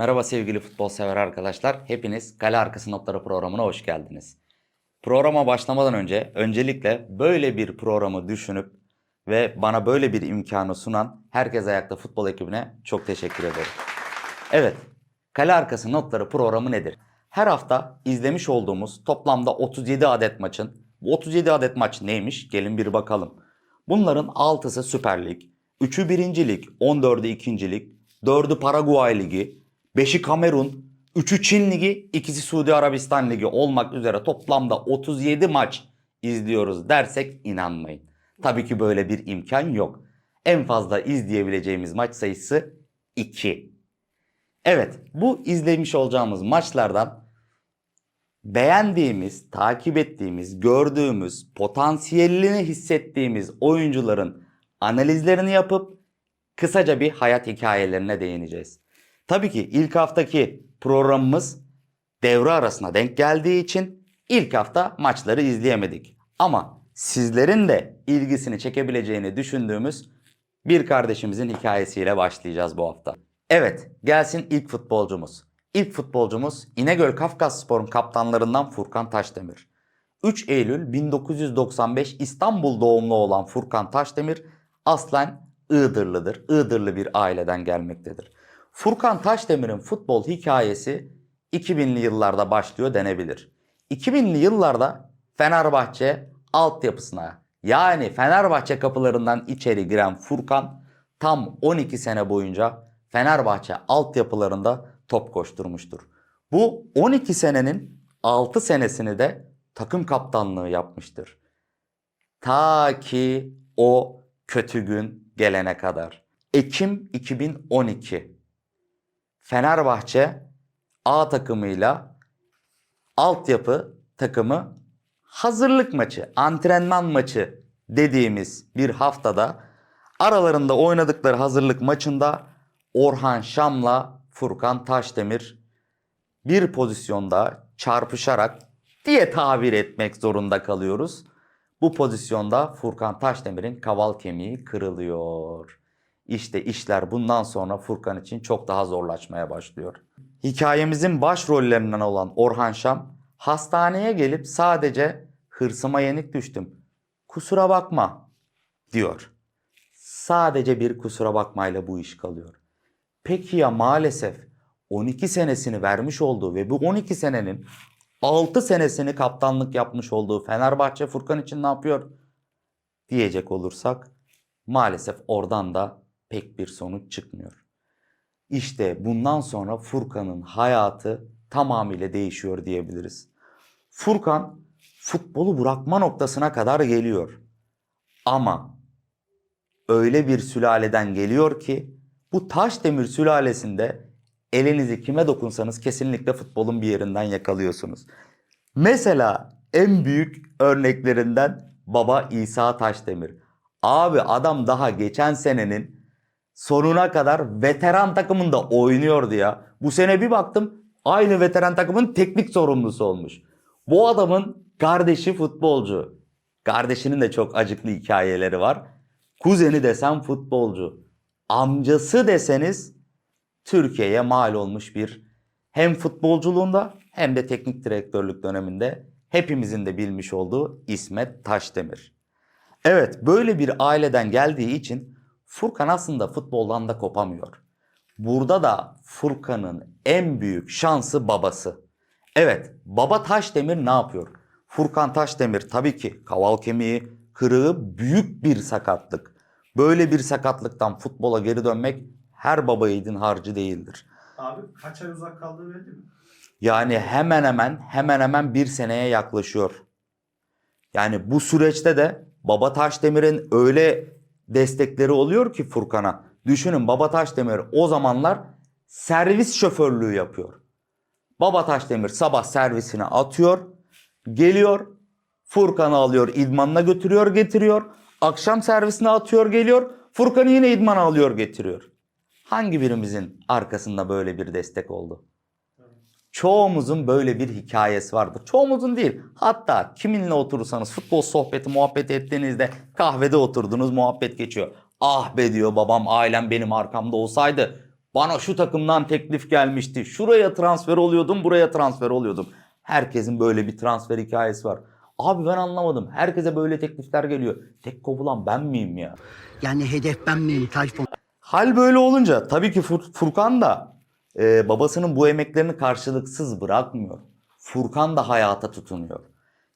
Merhaba sevgili futbol sever arkadaşlar. Hepiniz Kale Arkası Notları programına hoş geldiniz. Programa başlamadan önce öncelikle böyle bir programı düşünüp ve bana böyle bir imkanı sunan herkes ayakta futbol ekibine çok teşekkür ederim. Evet, Kale Arkası Notları programı nedir? Her hafta izlemiş olduğumuz toplamda 37 adet maçın, bu 37 adet maç neymiş? Gelin bir bakalım. Bunların 6'sı Süper Lig, 3'ü 1. Lig, 14'ü 2. Lig, 4'ü Paraguay Ligi, 5'i Kamerun, 3'ü Çin Ligi, ikisi Suudi Arabistan Ligi olmak üzere toplamda 37 maç izliyoruz dersek inanmayın. Tabii ki böyle bir imkan yok. En fazla izleyebileceğimiz maç sayısı 2. Evet, bu izlemiş olacağımız maçlardan beğendiğimiz, takip ettiğimiz, gördüğümüz, potansiyelini hissettiğimiz oyuncuların analizlerini yapıp kısaca bir hayat hikayelerine değineceğiz. Tabii ki ilk haftaki programımız devre arasına denk geldiği için ilk hafta maçları izleyemedik. Ama sizlerin de ilgisini çekebileceğini düşündüğümüz bir kardeşimizin hikayesiyle başlayacağız bu hafta. Evet, gelsin ilk futbolcumuz. İlk futbolcumuz İnegöl Kafkasspor'un kaptanlarından Furkan Taşdemir. 3 Eylül 1995 İstanbul doğumlu olan Furkan Taşdemir aslen Iğdırlıdır. Iğdırlı bir aileden gelmektedir. Furkan Taşdemir'in futbol hikayesi 2000'li yıllarda başlıyor denebilir. 2000'li yıllarda Fenerbahçe altyapısına yani Fenerbahçe kapılarından içeri giren Furkan tam 12 sene boyunca Fenerbahçe altyapılarında top koşturmuştur. Bu 12 senenin 6 senesini de takım kaptanlığı yapmıştır. Ta ki o kötü gün gelene kadar. Ekim 2012 Fenerbahçe A takımıyla altyapı takımı hazırlık maçı, antrenman maçı dediğimiz bir haftada aralarında oynadıkları hazırlık maçında Orhan Şam'la Furkan Taşdemir bir pozisyonda çarpışarak diye tabir etmek zorunda kalıyoruz. Bu pozisyonda Furkan Taşdemir'in kaval kemiği kırılıyor. İşte işler bundan sonra Furkan için çok daha zorlaşmaya başlıyor. Hikayemizin başrollerinden olan Orhan Şam hastaneye gelip sadece hırsıma yenik düştüm. Kusura bakma diyor. Sadece bir kusura bakmayla bu iş kalıyor. Peki ya maalesef 12 senesini vermiş olduğu ve bu 12 senenin 6 senesini kaptanlık yapmış olduğu Fenerbahçe Furkan için ne yapıyor? Diyecek olursak maalesef oradan da pek bir sonuç çıkmıyor. İşte bundan sonra Furkan'ın hayatı tamamıyla değişiyor diyebiliriz. Furkan futbolu bırakma noktasına kadar geliyor. Ama öyle bir sülaleden geliyor ki bu Taşdemir sülalesinde elinizi kime dokunsanız kesinlikle futbolun bir yerinden yakalıyorsunuz. Mesela en büyük örneklerinden baba İsa Taşdemir. Abi adam daha geçen senenin sonuna kadar veteran takımında oynuyordu ya. Bu sene bir baktım aynı veteran takımın teknik sorumlusu olmuş. Bu adamın kardeşi futbolcu. Kardeşinin de çok acıklı hikayeleri var. Kuzeni desem futbolcu. Amcası deseniz Türkiye'ye mal olmuş bir hem futbolculuğunda hem de teknik direktörlük döneminde hepimizin de bilmiş olduğu İsmet Taşdemir. Evet böyle bir aileden geldiği için Furkan aslında futboldan da kopamıyor. Burada da Furkan'ın en büyük şansı babası. Evet baba Taşdemir ne yapıyor? Furkan Taşdemir tabii ki kaval kemiği kırığı büyük bir sakatlık. Böyle bir sakatlıktan futbola geri dönmek her baba yiğidin harcı değildir. Abi kaç ay uzak kaldığı belli mi? Yani hemen hemen hemen hemen bir seneye yaklaşıyor. Yani bu süreçte de Baba Taşdemir'in öyle destekleri oluyor ki Furkan'a. Düşünün Baba Taşdemir o zamanlar servis şoförlüğü yapıyor. Baba Taşdemir sabah servisine atıyor, geliyor, Furkan'ı alıyor, idmanına götürüyor, getiriyor. Akşam servisine atıyor, geliyor, Furkan'ı yine idmana alıyor, getiriyor. Hangi birimizin arkasında böyle bir destek oldu? Çoğumuzun böyle bir hikayesi vardır. Çoğumuzun değil. Hatta kiminle oturursanız futbol sohbeti muhabbet ettiğinizde kahvede oturdunuz muhabbet geçiyor. Ah be diyor babam ailem benim arkamda olsaydı Bana şu takımdan teklif gelmişti. Şuraya transfer oluyordum, buraya transfer oluyordum. Herkesin böyle bir transfer hikayesi var. Abi ben anlamadım. Herkese böyle teklifler geliyor. Tek kovulan ben miyim ya? Yani hedef ben miyim Tayfun? Hal böyle olunca tabii ki Fur- Furkan da e, babasının bu emeklerini karşılıksız bırakmıyor. Furkan da hayata tutunuyor.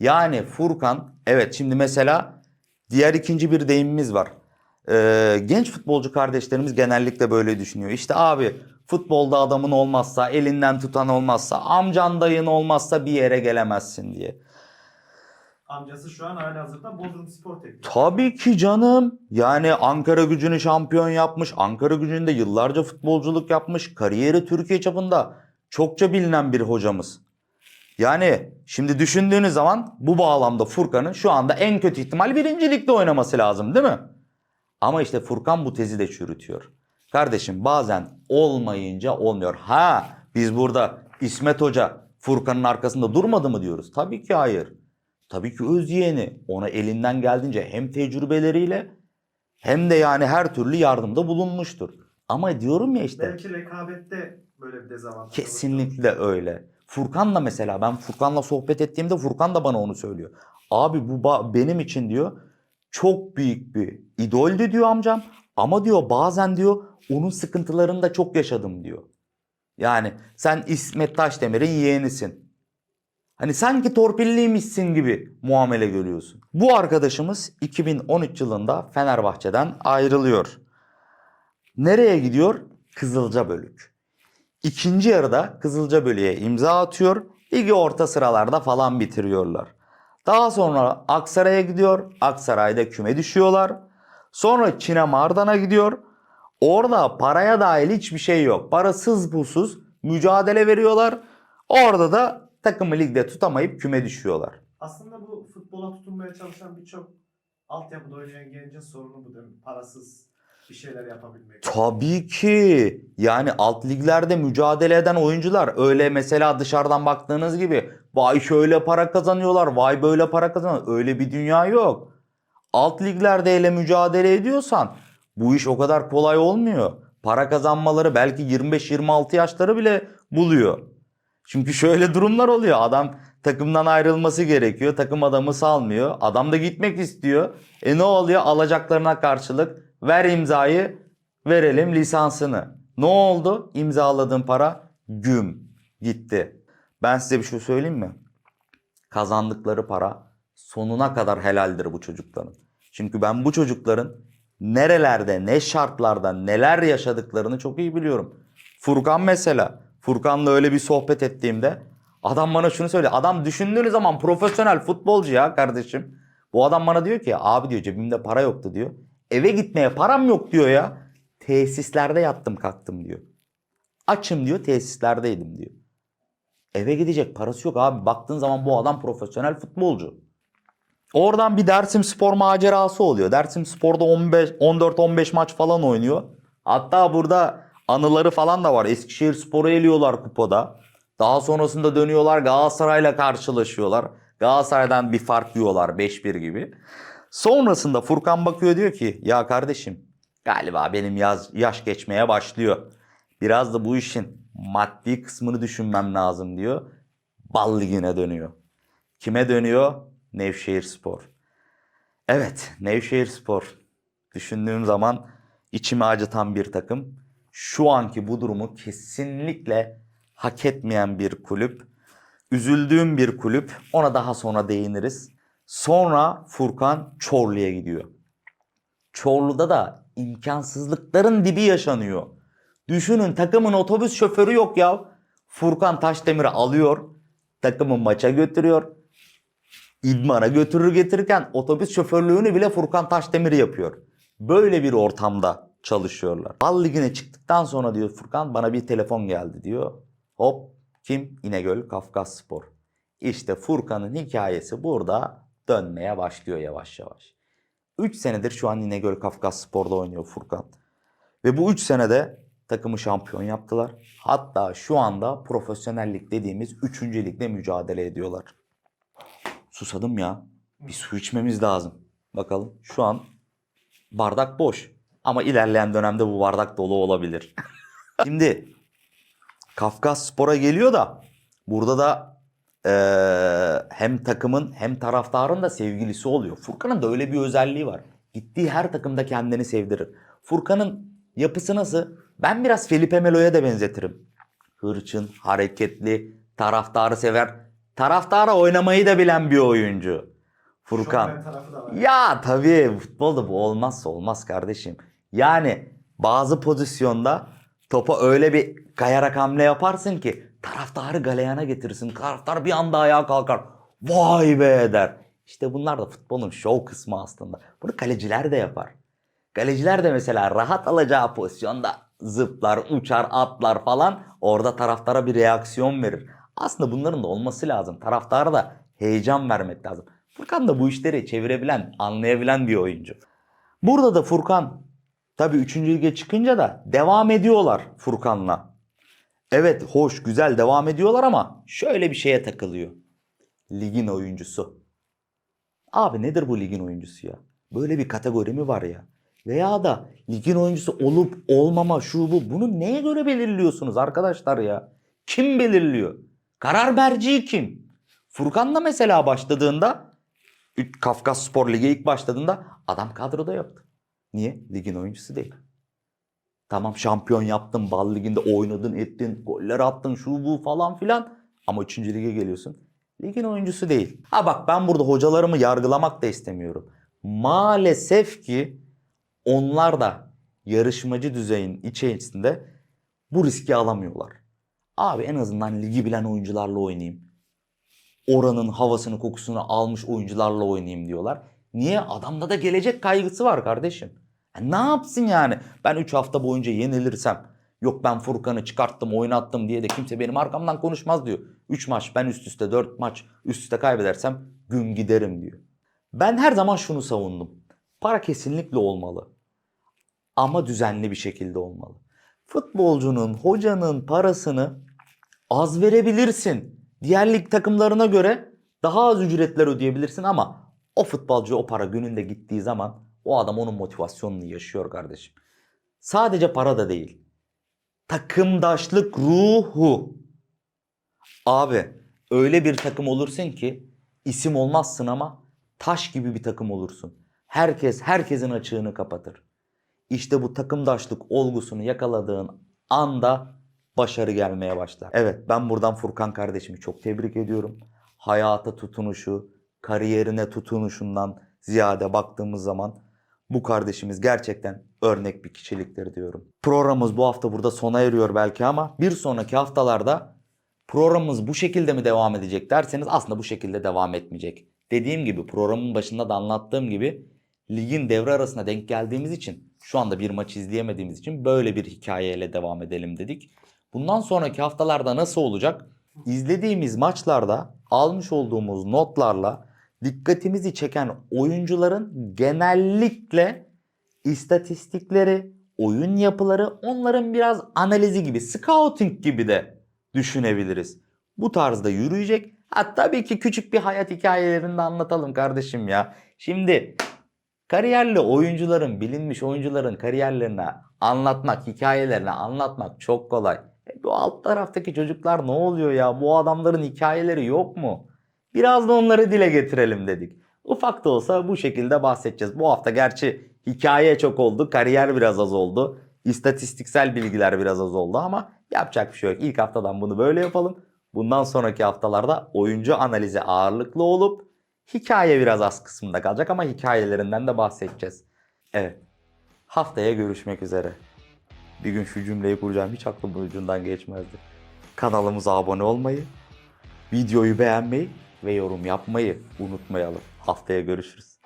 Yani Furkan evet şimdi mesela diğer ikinci bir deyimimiz var. E, genç futbolcu kardeşlerimiz genellikle böyle düşünüyor. İşte abi futbolda adamın olmazsa, elinden tutan olmazsa, amcan dayın olmazsa bir yere gelemezsin diye. Amcası şu an halihazırda Bodrum Spor Teknik. Tabii ki canım. Yani Ankara gücünü şampiyon yapmış. Ankara gücünde yıllarca futbolculuk yapmış. Kariyeri Türkiye çapında çokça bilinen bir hocamız. Yani şimdi düşündüğünüz zaman bu bağlamda Furkan'ın şu anda en kötü ihtimal birincilikte oynaması lazım değil mi? Ama işte Furkan bu tezi de çürütüyor. Kardeşim bazen olmayınca olmuyor. Ha biz burada İsmet Hoca Furkan'ın arkasında durmadı mı diyoruz? Tabii ki hayır. Tabii ki öz yeğeni ona elinden geldiğince hem tecrübeleriyle hem de yani her türlü yardımda bulunmuştur. Ama diyorum ya işte Belki rekabette böyle bir dezavantaj kesinlikle öyle. Furkan'la mesela ben Furkan'la sohbet ettiğimde Furkan da bana onu söylüyor. Abi bu benim için diyor çok büyük bir idoldü diyor amcam. Ama diyor bazen diyor onun sıkıntılarını da çok yaşadım diyor. Yani sen İsmet Taşdemir'in yeğenisin. Hani sanki torpilliymişsin gibi muamele görüyorsun. Bu arkadaşımız 2013 yılında Fenerbahçe'den ayrılıyor. Nereye gidiyor? Kızılca Bölük. İkinci yarıda Kızılca Bölük'e imza atıyor. Ligi orta sıralarda falan bitiriyorlar. Daha sonra Aksaray'a gidiyor. Aksaray'da küme düşüyorlar. Sonra Çin'e Mardan'a gidiyor. Orada paraya dahil hiçbir şey yok. Parasız pulsuz mücadele veriyorlar. Orada da takımı ligde tutamayıp küme düşüyorlar. Aslında bu futbola tutunmaya çalışan birçok altyapıda oynayan gencin sorunu bu değil mi? Parasız bir şeyler yapabilmek. Tabii ki. Yani alt liglerde mücadele eden oyuncular öyle mesela dışarıdan baktığınız gibi vay şöyle para kazanıyorlar, vay böyle para kazanıyorlar. Öyle bir dünya yok. Alt liglerde hele mücadele ediyorsan bu iş o kadar kolay olmuyor. Para kazanmaları belki 25-26 yaşları bile buluyor. Çünkü şöyle durumlar oluyor. Adam takımdan ayrılması gerekiyor. Takım adamı salmıyor. Adam da gitmek istiyor. E ne oluyor? Alacaklarına karşılık ver imzayı verelim lisansını. Ne oldu? İmzaladığın para güm gitti. Ben size bir şey söyleyeyim mi? Kazandıkları para sonuna kadar helaldir bu çocukların. Çünkü ben bu çocukların nerelerde, ne şartlarda, neler yaşadıklarını çok iyi biliyorum. Furkan mesela. Furkan'la öyle bir sohbet ettiğimde adam bana şunu söylüyor. Adam düşündüğünüz zaman profesyonel futbolcu ya kardeşim. Bu adam bana diyor ki abi diyor cebimde para yoktu diyor. Eve gitmeye param yok diyor ya. Tesislerde yattım kalktım diyor. Açım diyor tesislerdeydim diyor. Eve gidecek parası yok abi. Baktığın zaman bu adam profesyonel futbolcu. Oradan bir Dersim Spor macerası oluyor. Dersim Spor'da 15 14-15 maç falan oynuyor. Hatta burada anıları falan da var. Eskişehir Spor'u eliyorlar kupada. Daha sonrasında dönüyorlar Galatasaray'la karşılaşıyorlar. Galatasaray'dan bir fark yiyorlar 5-1 gibi. Sonrasında Furkan bakıyor diyor ki ya kardeşim galiba benim yaz, yaş geçmeye başlıyor. Biraz da bu işin maddi kısmını düşünmem lazım diyor. Bal ligine dönüyor. Kime dönüyor? Nevşehir Spor. Evet, Nevşehir Spor. Düşündüğüm zaman içimi acıtan bir takım. Şu anki bu durumu kesinlikle hak etmeyen bir kulüp. Üzüldüğüm bir kulüp. Ona daha sonra değiniriz. Sonra Furkan Çorlu'ya gidiyor. Çorlu'da da imkansızlıkların dibi yaşanıyor. Düşünün takımın otobüs şoförü yok ya. Furkan Taşdemir'i alıyor. Takımı maça götürüyor. İdmana götürür getirirken otobüs şoförlüğünü bile Furkan Taşdemir yapıyor. Böyle bir ortamda çalışıyorlar. Bal ligine çıktıktan sonra diyor Furkan bana bir telefon geldi diyor. Hop kim? İnegöl Kafkas Spor. İşte Furkan'ın hikayesi burada dönmeye başlıyor yavaş yavaş. 3 senedir şu an İnegöl Kafkas Spor'da oynuyor Furkan. Ve bu 3 senede takımı şampiyon yaptılar. Hatta şu anda profesyonellik dediğimiz 3. ligde mücadele ediyorlar. Susadım ya. Bir su içmemiz lazım. Bakalım şu an bardak boş. Ama ilerleyen dönemde bu bardak dolu olabilir. Şimdi Kafkas Spor'a geliyor da burada da eee, hem takımın hem taraftarın da sevgilisi oluyor. Furkan'ın da öyle bir özelliği var. Gittiği her takımda kendini sevdirir. Furkan'ın yapısı nasıl? Ben biraz Felipe Melo'ya da benzetirim. Hırçın, hareketli, taraftarı sever. Taraftara oynamayı da bilen bir oyuncu. Furkan. Ya tabii futbolda bu olmazsa olmaz kardeşim. Yani bazı pozisyonda topa öyle bir kayarak hamle yaparsın ki taraftarı galeyana getirirsin. Taraftar bir anda ayağa kalkar. Vay be der. İşte bunlar da futbolun şov kısmı aslında. Bunu kaleciler de yapar. Kaleciler de mesela rahat alacağı pozisyonda zıplar, uçar, atlar falan. Orada taraftara bir reaksiyon verir. Aslında bunların da olması lazım. Taraftara da heyecan vermek lazım. Furkan da bu işleri çevirebilen, anlayabilen bir oyuncu. Burada da Furkan tabii 3. lige çıkınca da devam ediyorlar Furkan'la. Evet hoş güzel devam ediyorlar ama şöyle bir şeye takılıyor. Ligin oyuncusu. Abi nedir bu ligin oyuncusu ya? Böyle bir kategori mi var ya? Veya da ligin oyuncusu olup olmama şu bu. Bunu neye göre belirliyorsunuz arkadaşlar ya? Kim belirliyor? Karar merci kim? Furkan da mesela başladığında Kafkas Spor Ligi ilk başladığında adam kadroda yoktu. Niye? Ligin oyuncusu değil. Tamam şampiyon yaptın, Bal Ligi'nde oynadın, ettin, goller attın, şu bu falan filan. Ama 3. lige geliyorsun. Ligin oyuncusu değil. Ha bak ben burada hocalarımı yargılamak da istemiyorum. Maalesef ki onlar da yarışmacı düzeyin içerisinde bu riski alamıyorlar. Abi en azından ligi bilen oyuncularla oynayayım. Oranın havasını kokusunu almış oyuncularla oynayayım diyorlar. Niye? Adamda da gelecek kaygısı var kardeşim. Ya ne yapsın yani? Ben 3 hafta boyunca yenilirsem yok ben Furkan'ı çıkarttım oynattım diye de kimse benim arkamdan konuşmaz diyor. 3 maç ben üst üste 4 maç üst üste kaybedersem gün giderim diyor. Ben her zaman şunu savundum. Para kesinlikle olmalı. Ama düzenli bir şekilde olmalı. Futbolcunun, hocanın parasını az verebilirsin. Diğer lig takımlarına göre daha az ücretler ödeyebilirsin ama o futbolcu o para gününde gittiği zaman o adam onun motivasyonunu yaşıyor kardeşim. Sadece para da değil. Takımdaşlık ruhu. Abi öyle bir takım olursun ki isim olmazsın ama taş gibi bir takım olursun. Herkes herkesin açığını kapatır. İşte bu takımdaşlık olgusunu yakaladığın anda başarı gelmeye başlar. Evet ben buradan Furkan kardeşimi çok tebrik ediyorum. Hayata tutunuşu, kariyerine tutunuşundan ziyade baktığımız zaman bu kardeşimiz gerçekten örnek bir kişiliktir diyorum. Programımız bu hafta burada sona eriyor belki ama bir sonraki haftalarda programımız bu şekilde mi devam edecek derseniz aslında bu şekilde devam etmeyecek. Dediğim gibi programın başında da anlattığım gibi ligin devre arasına denk geldiğimiz için şu anda bir maç izleyemediğimiz için böyle bir hikayeyle devam edelim dedik. Bundan sonraki haftalarda nasıl olacak? İzlediğimiz maçlarda almış olduğumuz notlarla dikkatimizi çeken oyuncuların genellikle istatistikleri, oyun yapıları onların biraz analizi gibi, scouting gibi de düşünebiliriz. Bu tarzda yürüyecek. Ha tabii ki küçük bir hayat hikayelerini de anlatalım kardeşim ya. Şimdi kariyerli oyuncuların, bilinmiş oyuncuların kariyerlerini anlatmak, hikayelerini anlatmak çok kolay. E bu alt taraftaki çocuklar ne oluyor ya? Bu adamların hikayeleri yok mu? Biraz da onları dile getirelim dedik. Ufak da olsa bu şekilde bahsedeceğiz. Bu hafta gerçi hikaye çok oldu, kariyer biraz az oldu. İstatistiksel bilgiler biraz az oldu ama yapacak bir şey yok. İlk haftadan bunu böyle yapalım. Bundan sonraki haftalarda oyuncu analizi ağırlıklı olup hikaye biraz az kısmında kalacak ama hikayelerinden de bahsedeceğiz. Evet. Haftaya görüşmek üzere. Bir gün şu cümleyi kuracağım hiç aklımın ucundan geçmezdi. Kanalımıza abone olmayı, videoyu beğenmeyi ve yorum yapmayı unutmayalım. Haftaya görüşürüz.